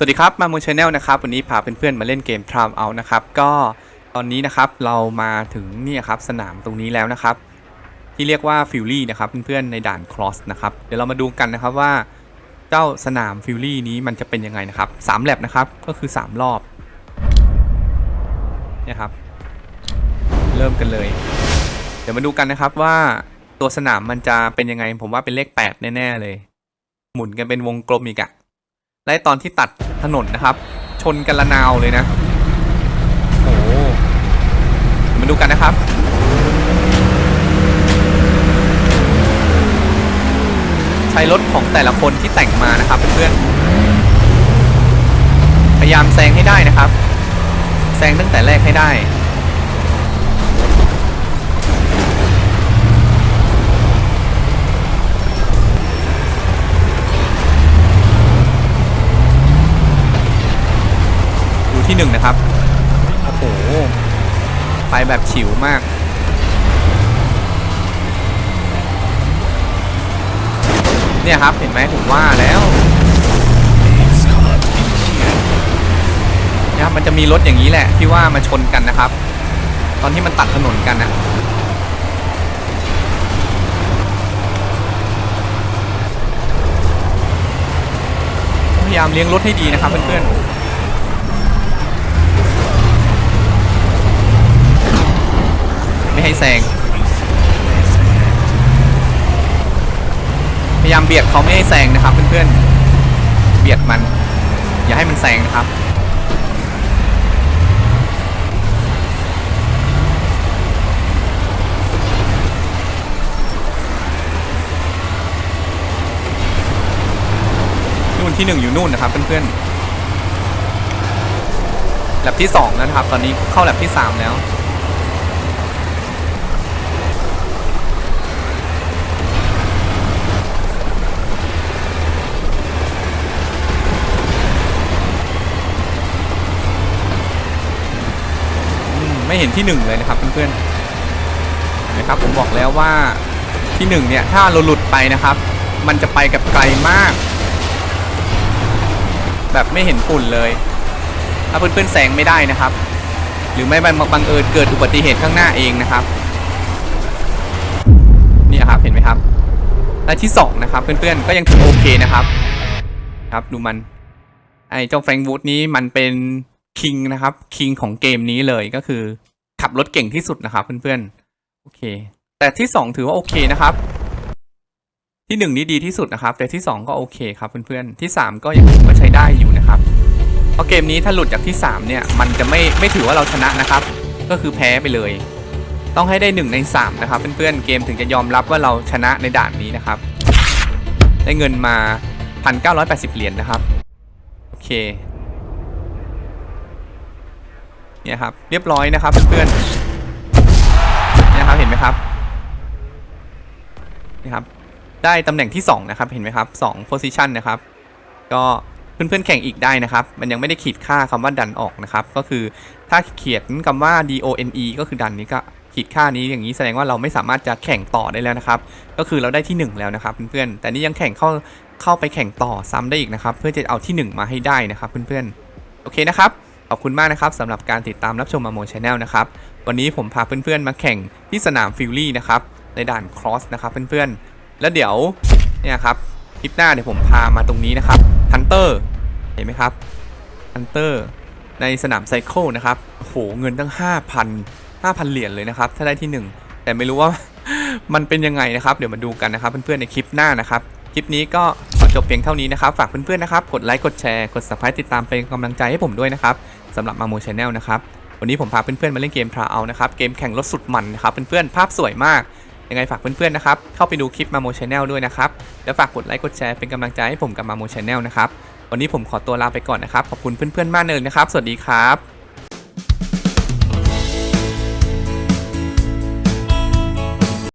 สวัสดีครับมามูชาแนลนะครับวันนี้พาเพื่อนๆมาเล่นเกม t r i Out นะครับก็ตอนนี้นะครับเรามาถึงนี่ครับสนามตรงนี้แล้วนะครับ ที่เรียกว่าฟิลลี่นะครับเพื่อนๆในด่าน Cross นะครับเดี๋ยวเรามาดูกันนะครับว่า เจ้าสนามฟิลลี่นี้มันจะเป็นยังไงนะครับสามแลบนะครับก็คือ3รอบเนี่ยครับ เริ่มกันเลย เดี๋ยวมาดูกันนะครับว่าตัวสนามมันจะเป็นยังไง ผมว่าเป็นเลข 8 แน่ๆเลย หมุนกันเป็นวงกลมอีกอะ และตอนที่ตัดถนนนะครับ ชนกันละนาวเลยนะโอ้โหมาดูกันนะครับใช้รถของแต่ละคนที่แต่งมานะครับเพื่อนพยายามแซงให้ได้นะครับ แซงตั้งแต่แรกให้ได้ หนึ่งนะครับ โอ้โห ไปแบบฉิวมาก เนี่ยครับ เห็นไหมผมว่าแล้วนี่ยครับมันจะมีรถอย่างนี้แหละ ที่ว่ามาชนกันนะครับ ตอนที่มันตัดถนนกันนะพยายามเลี้ยงรถให้ดีนะครับเพื่อนๆ แซง พยายามเบียดเขาไม่ให้แซงนะครับเพื่อนๆ เบียดมัน อย่าให้มันแซงนะครับนู่นที่หนึ่งอยู่นู่นนะครับเพื่อนๆแลบที่สองนะครับ ตอนนี้เข้าแลบที่สามแล้ว ไม่เห็นที่หนึ่งเลยนะครับเพื่อนๆนะครับผมบอกแล้วว่าที่หนึ่งเนี่ย ถ้าเราหลุดไปนะครับ มันจะไปกับไกลมาก แบบไม่เห็นฝุ่นเลย ถ้าเพื่อนๆแซงไม่ได้นะครับ หรือไม่บังบังเอิญเกิดอุบัติเหตุข้างหน้าเองนะครับนี่ครับเห็นไหมครับและที่สองนะครับเพื่อนๆก็ยังถือโอเคนะครับ ครับดูมันไอ้เจ้าแฟรงค์วูดนี้มันเป็น คิงนะครับคิงของเกมนี้เลยก็คือ ขับรถเก่งที่สุดนะครับ เพื่อนๆ โอเค แต่ที่สองถือว่าโอเคนะครับ ที่หนึ่งนี่ดีที่สุดนะครับ แต่ที่สองก็โอเคครับเพื่อนๆ ที่สามก็ยังถือว่าใช้ได้อยู่นะครับเพราะเกมนี้ถ้าหลุดจากที่สามเนี่ย มันจะไม่ไม่ถือว่าเราชนะนะครับ ก็คือแพ้ไปเลย ต้องให้ได้หนึ่งในสามนะครับ เพื่อนๆ เกมถึงจะยอมรับว่าเราชนะในด่านนี้นะครับ ได้เงินมา 1,980 เหรียญนะครับ โอเค เนี่ยครับเรียบร้อยนะครับเพื่อนๆเนี่ยครับเห็นไหมครับนี่ครับได้ตำแหน่งที่ 2 นะครับ เห็นไหมครับ2 position นะครับ ก็เพื่อนๆแข่งอีกได้นะครับ มันยังไม่ได้ขีดค่าคำว่าดันออกนะครับ ก็คือถ้าเขียนคำว่า DONE ก็คือดันนี้ก็ขีดค่านี้อย่างนี้แสดงว่าเราไม่สามารถจะแข่งต่อได้แล้วนะครับ ก็คือเราได้ที่ 1 แล้วนะครับเพื่อนๆ แต่นี่ยังแข่งเข้าเข้าไปแข่งต่อซ้ำได้อีกนะครับ เพื่อจะเอาที่ 1 มาให้ได้นะครับเพื่อนๆ โอเคนะครับ ขอบคุณมากนะครับสำหรับการติดตามรับชมมาโมชแนลนะครับ วันนี้ผมพาเพื่อนๆมาแข่งที่สนามฟิลลี่นะครับ ในด่านครอสนะครับเพื่อนๆ แล้วเดี๋ยวเนี่ยครับคลิปหน้าเดี๋ยวผมพามาตรงนี้นะครับฮันเตอร์เห็นไหมครับฮันเตอร์ในสนามไซเคิลนะครับโหเงินตั้ง 5,000 5,000 เหรียญเลยนะครับ ถ้าได้ที่ 1 แต่ไม่รู้ว่ามันเป็นยังไงนะครับ เดี๋ยวมาดูกันนะครับ เพื่อนๆในคลิปหน้านะครับ คลิปนี้ก็ขอจบเพียงเท่านี้นะครับ ฝากเพื่อนๆนะครับ กดไลค์ กดแชร์ กด subscribe ติดตามเป็นกำลังใจให้ผมด้วยนะครับ สำหรับมาโมชแนลนะครับ วันนี้ผมพาเพื่อนๆมาเล่นเกมทราเอานะครับ เกมแข่งรถสุดมันนะครับ เพื่อนๆ ภาพสวยมาก ยังไงฝากเพื่อนๆนะครับ เข้าไปดูคลิปมาโมชแนลด้วยนะครับ แล้วฝากกดไลค์กดแชร์เป็นกำลังใจให้ผมกับมาโมชแนลนะครับ วันนี้ผมขอตัวลาไปก่อนนะครับ ขอบคุณเพื่อนๆมากเลยนะครับ สวัสดีครับ